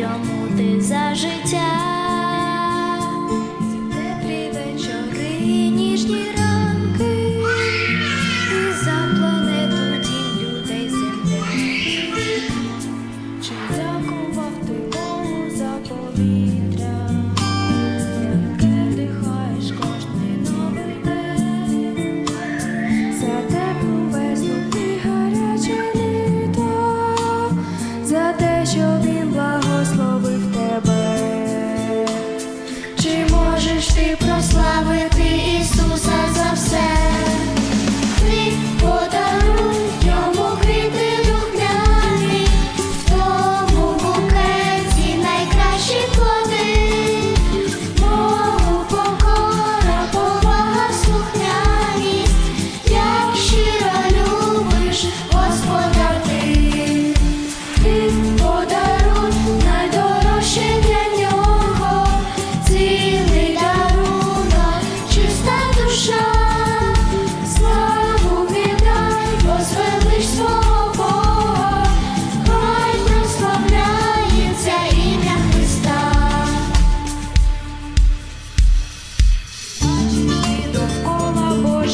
йому ти за життя, теплі вечори, ніжні ранки, за планету дім людей земля. Чи дякував ти Богу повітря?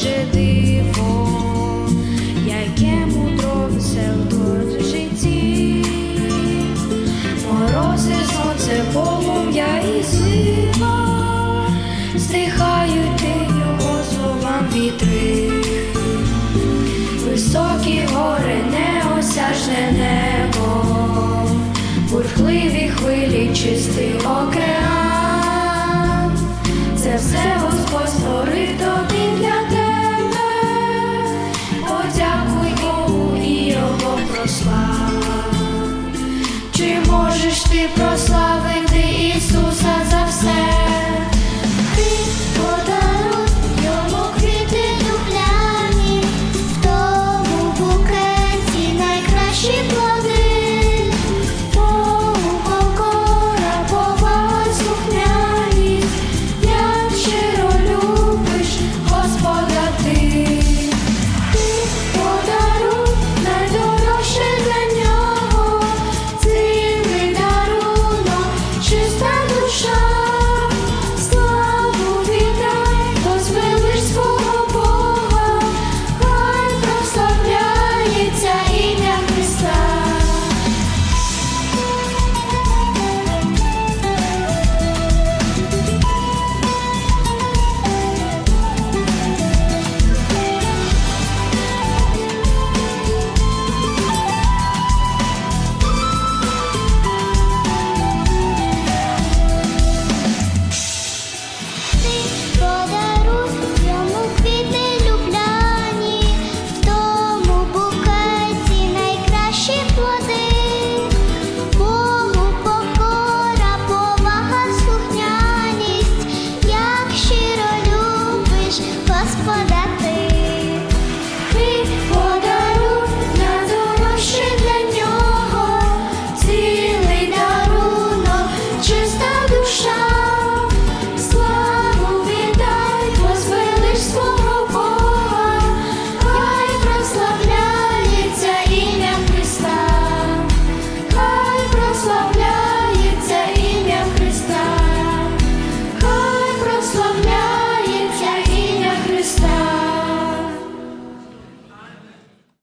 Боже диво, яке мудро весело в житті, морози, сонце, полум'я і зима, стихають ти його словам вітри, високі гори, неосяжне небо, бурхливі хвилі, чистий океан. Все Господь створив тобі для тебе.